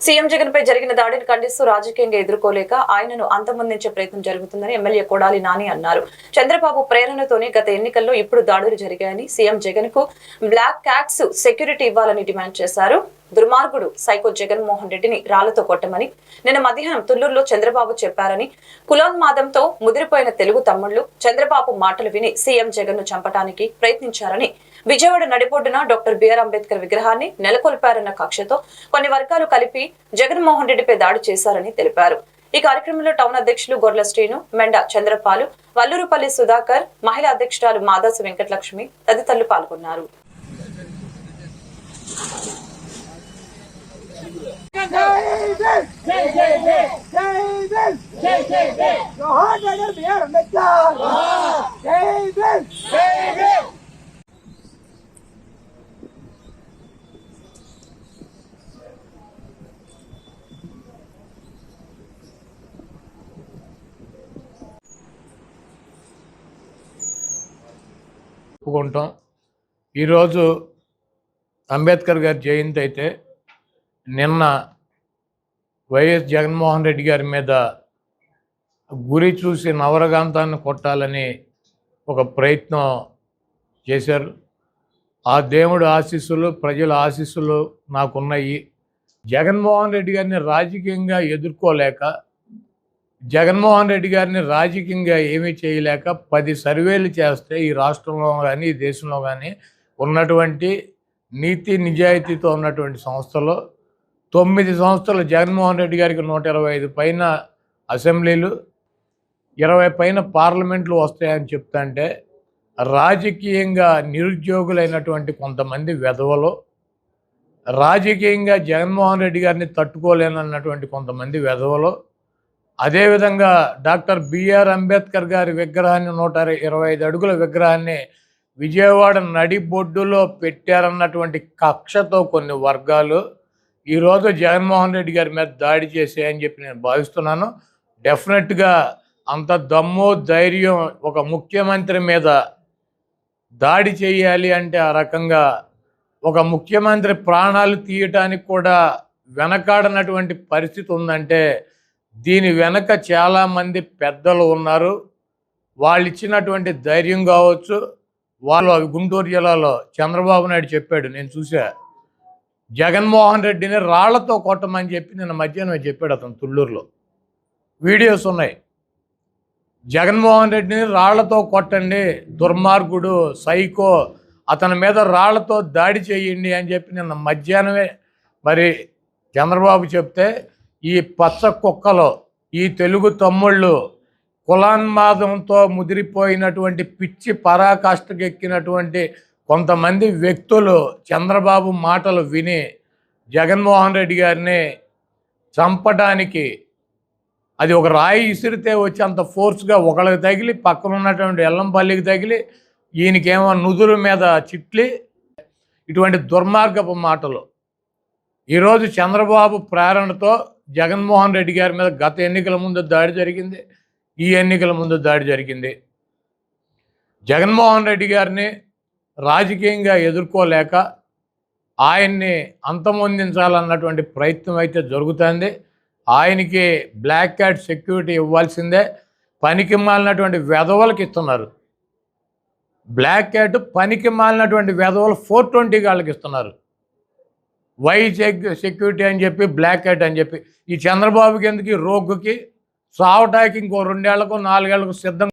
CM Jagan పై జరిగిన దాడిని ఖండిస్తూ రాజకీయంగా ఎదుర్కోలేక ఆయనను అంతమొందించే ప్రయత్నం జరుగుతుందని ఎమ్మెల్యే కొడాలి నాని అన్నారు. చంద్రబాబు ప్రేరణతోనే గత ఎన్నికల్లో ఇప్పుడు దాడులు జరిగాయని సీఎం జగన్కు బ్లాక్ క్యాట్స్ సెక్యూరిటీ ఇవ్వాలని డిమాండ్ చేశారు. దుర్మార్గుడు సైకో జగన్మోహన్ రెడ్డిని రాళ్ళతో కొట్టమని నిన్న మధ్యాహ్నం తుల్లూరులో చంద్రబాబు చెప్పారని కులోన్మాదంతో ముదిరిపోయిన తెలుగు తమ్ముళ్ళు చంద్రబాబు మాటలు విని సీఎం జగన్ను చంపడానికి ప్రయత్నించారని విజయవాడ నడిపోడ్డున డాక్టర్ బిఆర్ అంబేద్కర్ విగ్రహాన్ని నెలకొల్పారన్న కక్షతో కొన్ని వర్గాలు కలిపి జగన్మోహన్ రెడ్డిపై దాడి చేశారని తెలిపారు ఈ కార్యక్రమంలో టౌన్ అధ్యక్షులు గొర్ల శ్రీను మెండ చంద్రపాలు వల్లూరుపల్లి సుధాకర్ మహిళా అధ్యక్షురాలు మాదాసు వెంకటలక్ష్మి తదితరులు పాల్గొన్నారు అంబేద్కర్ ఒప్పుకుంటాం. ఈరోజు అంబేద్కర్ గారి జయంతి అయితే నిన్న వైఎస్ జగన్మోహన్ రెడ్డి గారి మీద గురి చూసి నవరగాంతాన్ని కొట్టాలని ఒక ప్రయత్నం చేశారు. ఆ దేవుడు ఆశీస్సులు ప్రజల ఆశీస్సులు నాకున్నాయి. జగన్మోహన్ రెడ్డి గారిని రాజకీయంగా ఎదుర్కోలేక జగన్మోహన్ రెడ్డి గారిని రాజకీయంగా ఏమీ చేయలేక పది సర్వేలు చేస్తే ఈ రాష్ట్రంలో కానీ ఈ దేశంలో కానీ ఉన్నటువంటి నీతి నిజాయితీతో ఉన్నటువంటి సంస్థలు తొమ్మిది సంస్థలు జగన్మోహన్ రెడ్డి గారికి నూట ఇరవై ఐదు పైన అసెంబ్లీలు ఇరవై పైన పార్లమెంట్లు వస్తాయని చెప్తాంటే రాజకీయంగా నిరుద్యోగులైనటువంటి కొంతమంది వెధవలు రాజకీయంగా జగన్మోహన్ రెడ్డి గారిని తట్టుకోలేనన్నటువంటి కొంతమంది వెధవలు అదేవిధంగా డాక్టర్ బిఆర్ అంబేద్కర్ గారి విగ్రహాన్ని నూట ఇరవై ఐదు అడుగుల విగ్రహాన్ని విజయవాడ నడిబొడ్డులో పెట్టారన్నటువంటి కక్షతో కొన్ని వర్గాలు ఈరోజు జగన్మోహన్ రెడ్డి గారి మీద దాడి చేసాయని చెప్పి నేను భావిస్తున్నాను. డెఫినెట్గా అంత దమ్ము ధైర్యం ఒక ముఖ్యమంత్రి మీద దాడి చేయాలి అంటే ఆ రకంగా ఒక ముఖ్యమంత్రి ప్రాణాలు తీయటానికి కూడా వెనకాడనటువంటి పరిస్థితి ఉందంటే దీని వెనక చాలామంది పెద్దలు ఉన్నారు. వాళ్ళు ఇచ్చినటువంటి ధైర్యం కావచ్చు. వాళ్ళు అవి గుంటూరు జిల్లాలో చంద్రబాబు నాయుడు చెప్పాడు నేను చూసా జగన్మోహన్ రెడ్డిని రాళ్ళతో కొట్టమని చెప్పి నిన్న మధ్యాహ్నం చెప్పాడు అతను తుళ్ళూరులో. వీడియోస్ ఉన్నాయి. జగన్మోహన్ రెడ్డిని రాళ్ళతో కొట్టండి దుర్మార్గుడు సైకో అతని మీద రాళ్ళతో దాడి చేయండి అని చెప్పి నిన్న మధ్యాహ్నమే మరి చంద్రబాబు చెప్తే ఈ పచ్చ కుక్కలు ఈ తెలుగు తమ్ముళ్ళు కులాన్మాదంతో ముదిరిపోయినటువంటి పిచ్చి పరాకాష్ఠకెక్కినటువంటి కొంతమంది వ్యక్తులు చంద్రబాబు మాటలు విని జగన్మోహన్ రెడ్డి గారిని చంపడానికి అది ఒక రాయి ఇసిరితే వచ్చి అంత ఫోర్స్గా ఒకళ్ళకి తగిలి పక్కన ఉన్నటువంటి ఎల్లంపల్లికి తగిలి ఈయనకేమో నుదురు మీద చిట్లి ఇటువంటి దుర్మార్గపు మాటలు. ఈరోజు చంద్రబాబు ప్రేరణతో జగన్మోహన్ రెడ్డి గారి మీద గత ఎన్నికల ముందు దాడి జరిగింది. ఈ ఎన్నికల ముందు దాడి జరిగింది. జగన్మోహన్ రెడ్డి గారిని రాజకీయంగా ఎదుర్కోలేక ఆయన్ని అంతమొందించాలన్నటువంటి ప్రయత్నం అయితే జరుగుతుంది. ఆయనకి బ్లాక్ క్యాట్ సెక్యూరిటీ ఇవ్వాల్సిందే. పనికి మాలినటువంటి వెధవలకు ఇస్తున్నారు. బ్లాక్ క్యాట్ పనికి మాలినటువంటి వెధవలు ఫోర్ ట్వంటీ వాళ్ళకి ఇస్తున్నారు. వై సెక్యూరిటీ అని చెప్పి బ్లాక్ హెడ్ అని చెప్పి. ఈ చంద్రబాబుకి ఎందుకు ఈ రోగ్గుకి? సావటానికి ఇంకో రెండేళ్ళకు నాలుగేళ్ళకు సిద్ధం